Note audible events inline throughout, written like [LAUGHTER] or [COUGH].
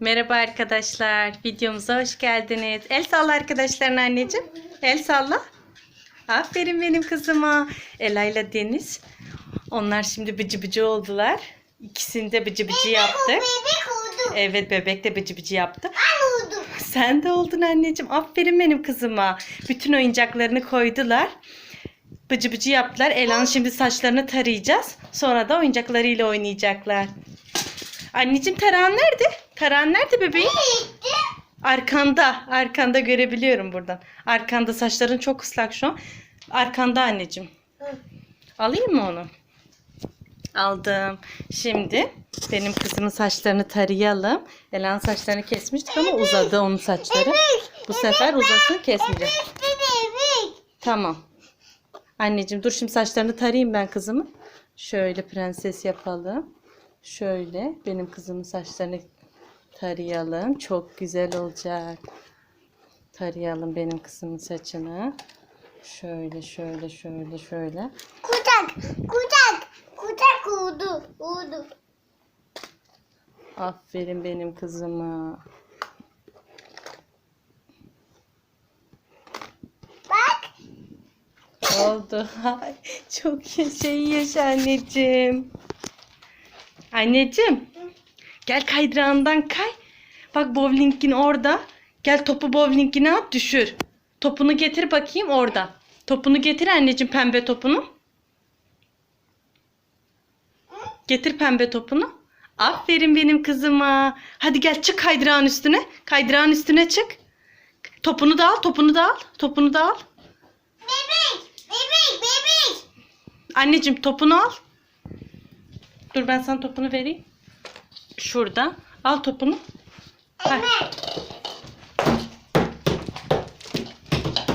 Merhaba arkadaşlar. Videomuza hoş geldiniz. El salla arkadaşlarına anneciğim. El salla. Aferin benim kızıma. Ela ile Deniz. Onlar şimdi bıcı bıcı oldular. İkisini de bıcı bıcı yaptık. Bebek oldu. Evet bebek de bıcı bıcı yaptı. Ben oldum. Sen de oldun anneciğim. Aferin benim kızıma. Bütün oyuncaklarını koydular. Bıcı bıcı yaptılar. Ela'nın şimdi saçlarını tarayacağız. Sonra da oyuncaklarıyla oynayacaklar. Anneciğim tarağın nerede? Tarağın nerede bebeğim? Arkanda. Arkanda görebiliyorum buradan. Arkanda saçların çok ıslak şu an. Arkanda anneciğim. Alayım mı onu? Aldım. Şimdi benim kızımın saçlarını tarayalım. Elan saçlarını kesmiştik ama uzadı onun saçları. Bu sefer uzasın kesmeyeceğim. Bebek. Tamam. Anneciğim dur şimdi saçlarını tarayayım ben kızımı. Şöyle prenses yapalım. Şöyle benim kızımın saçlarını tarayalım. Çok güzel olacak. Tarayalım benim kızımın saçını. Şöyle şöyle şöyle şöyle. Kucak. Kucak. Kucak oldu. Oldu. Aferin benim kızıma. Bak. Oldu. Çok iyi yaşa anneciğim. Anneciğim. Gel kaydırağından kay. Bak bowlingin orada. Gel topu bowlingine at düşür. Topunu getir bakayım orada. Topunu getir anneciğim pembe topunu. Getir pembe topunu. Aferin benim kızıma. Hadi gel çık kaydırağın üstüne. Kaydırağın üstüne çık. Topunu da al, topunu da al. Topunu da al. Bebek. Bebek. Bebek. Anneciğim topunu al. Dur ben sana topunu vereyim. Şurada. Al topunu. Evet.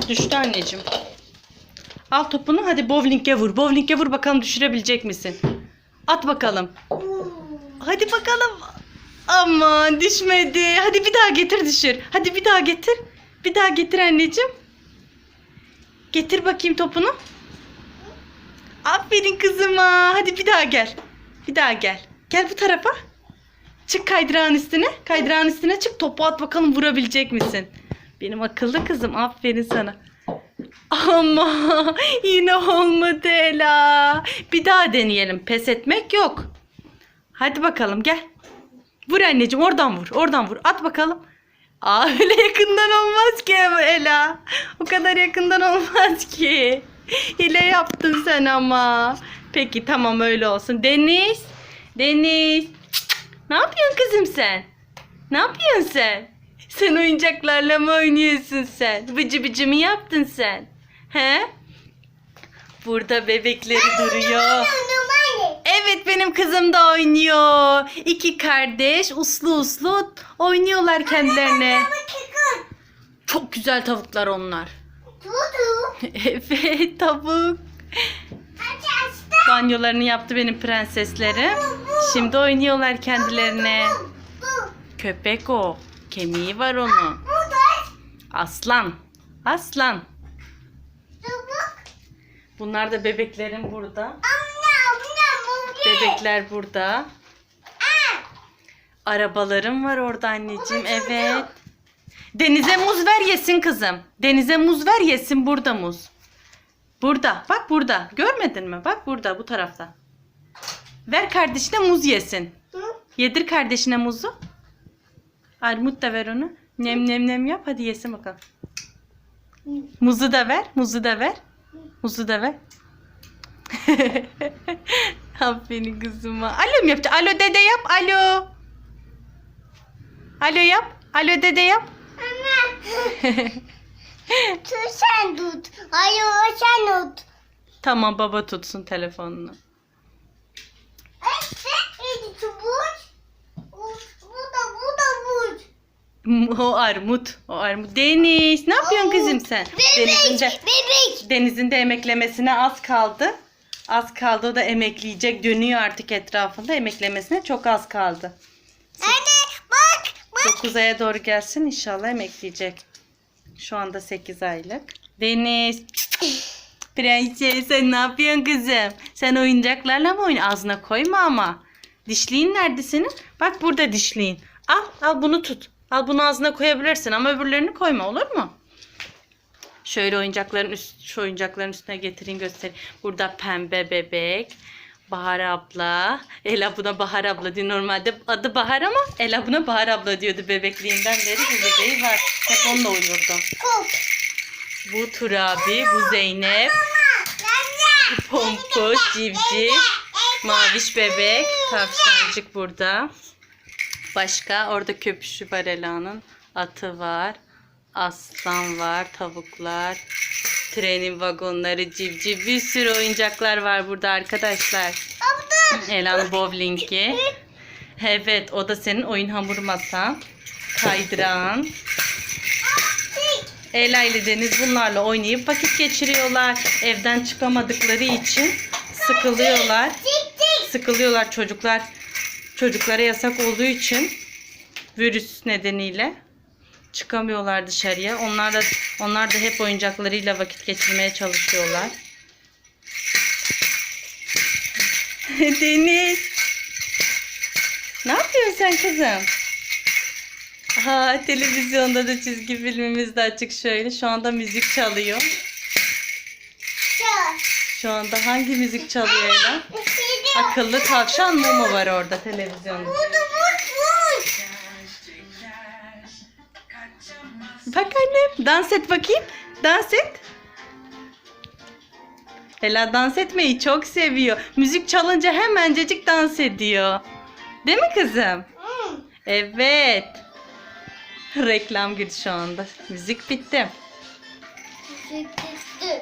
Düştü anneciğim. Al topunu hadi bowling'e vur. Bowling'e vur bakalım düşürebilecek misin? At bakalım. Hadi bakalım. Aman düşmedi. Hadi bir daha getir düşür. Hadi bir daha getir. Bir daha getir anneciğim. Getir bakayım topunu. Aferin kızıma. Hadi bir daha gel. Bir daha gel. Gel bu tarafa. Çık kaydırağın üstüne. Kaydırağın üstüne çık. Topu at bakalım vurabilecek misin? Benim akıllı kızım. Aferin sana. Ama [LAUGHS] yine olmadı Ela. Bir daha deneyelim. Pes etmek yok. Hadi bakalım gel. Vur anneciğim oradan vur. Oradan vur. At bakalım. Aa [LAUGHS] öyle yakından olmaz ki Ela. O kadar yakından olmaz ki. Hile yaptın sen ama. Peki tamam öyle olsun. Deniz. Deniz. Ne yapıyorsun kızım sen? Ne yapıyorsun sen? Sen oyuncaklarla mı oynuyorsun sen? Bıcı bıcı mı yaptın sen? He? Burada bebekleri duruyor. Evet benim kızım da oynuyor. İki kardeş uslu uslu oynuyorlar kendilerine. Çok güzel tavuklar onlar. [LAUGHS] Evet tavuk. Banyolarını yaptı benim prenseslerim. Şimdi oynuyorlar kendilerine. Köpek o. Kemiği var onun. Aslan. Aslan. Bunlar da bebeklerim burada. Bebekler burada. Arabalarım var orada anneciğim. Evet. Denize muz ver yesin kızım. Denize muz ver yesin burada muz. Burada. Bak burada. Görmedin mi? Bak burada bu tarafta. Ver kardeşine muz yesin. Hı? Yedir kardeşine muzu. Armut da ver onu. Nem nem nem yap. Hadi yesin bakalım. Muzu da ver. Muzu da ver. Muzu da ver. [LAUGHS] Aferin kızıma. Alo mu yapacak? Alo dede yap. Alo. Alo yap. Alo dede yap. Anne. [LAUGHS] Tut sen tut. Hayır o sen tut. tamam baba tutsun telefonunu. Ey çubuk. Bu da bu da bu. O armut. O armut. Deniz ne yapıyorsun kızım sen? Bebek. Bebek. Deniz'in de emeklemesine az kaldı. Az kaldı o da emekleyecek. Dönüyor artık etrafında. Emeklemesine çok az kaldı. Anne bak. Bak. 9 aya doğru gelsin inşallah emekleyecek. Şu anda 8 aylık. Deniz. Prenses sen ne yapıyorsun kızım? Sen oyuncaklarla mı oynuyorsun? Ağzına koyma ama. Dişliğin nerede senin? Bak burada dişliğin. Al al bunu tut. Al bunu ağzına koyabilirsin ama öbürlerini koyma olur mu? Şöyle oyuncakların üst, şu oyuncakların üstüne getireyim göstereyim. Burada pembe bebek, Bahar abla. Ela buna Bahar abla diyor. Normalde adı Bahar ama Ela buna Bahar abla diyordu bebekliğinden beri. Bu bebeği var. Hep onunla uyurdu. Bu Turabi, bu Zeynep, bu Pompuş, Civciv, Maviş bebek, tavşancık burada. Başka orada köpüşü var Ela'nın. Atı var. Aslan var, tavuklar, trenin vagonları, civciv bir sürü oyuncaklar var burada arkadaşlar. Abla. Ela'nın bowlingi. Evet o da senin oyun hamur masan. Kaydıran. Ela ile Deniz bunlarla oynayıp vakit geçiriyorlar. Evden çıkamadıkları için sıkılıyorlar. Sıkılıyorlar çocuklar. Çocuklara yasak olduğu için virüs nedeniyle çıkamıyorlar dışarıya. Onlar da onlar da hep oyuncaklarıyla vakit geçirmeye çalışıyorlar. [LAUGHS] Deniz. Ne yapıyorsun sen kızım? Ha televizyonda da çizgi filmimiz de açık şöyle. Şu anda müzik çalıyor. Çal. Şu anda hangi müzik çalıyor Ela? Şimdi Akıllı tavşan Momo var orada televizyonda. Bak annem dans et bakayım. Dans et. Ela dans etmeyi çok seviyor. Müzik çalınca hemencecik dans ediyor. Değil mi kızım? Hmm. Evet. Reklam girdi şu anda. Müzik bitti. Tik tik.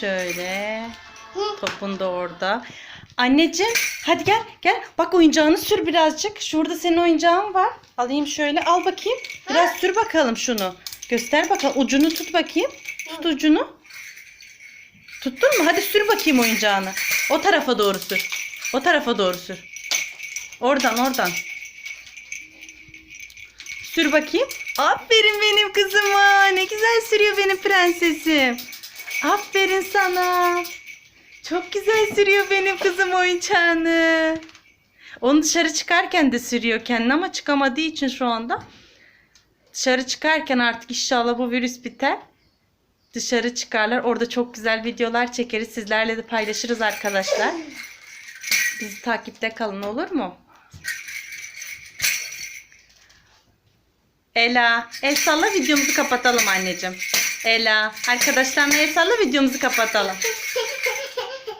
Şöyle. Topun da orada. Anneciğim hadi gel gel. Bak oyuncağını sür birazcık. Şurada senin oyuncağın var. Alayım şöyle al bakayım. Biraz sür bakalım şunu. Göster bakalım. Ucunu tut bakayım. Tut ucunu. Tuttun mu? Hadi sür bakayım oyuncağını. O tarafa doğru sür. O tarafa doğru sür. Oradan oradan. Sür bakayım. Aferin benim kızıma. Ne güzel sürüyor benim prensesim. Aferin sana. Çok güzel sürüyor benim kızım oyuncağını. Onu dışarı çıkarken de sürüyor kendini ama çıkamadığı için şu anda. Dışarı çıkarken artık inşallah bu virüs biter. Dışarı çıkarlar. Orada çok güzel videolar çekeriz. Sizlerle de paylaşırız arkadaşlar. Bizi takipte kalın olur mu? Ela, el salla videomuzu kapatalım anneciğim. Ela, arkadaşlarla el salla videomuzu kapatalım. [LAUGHS]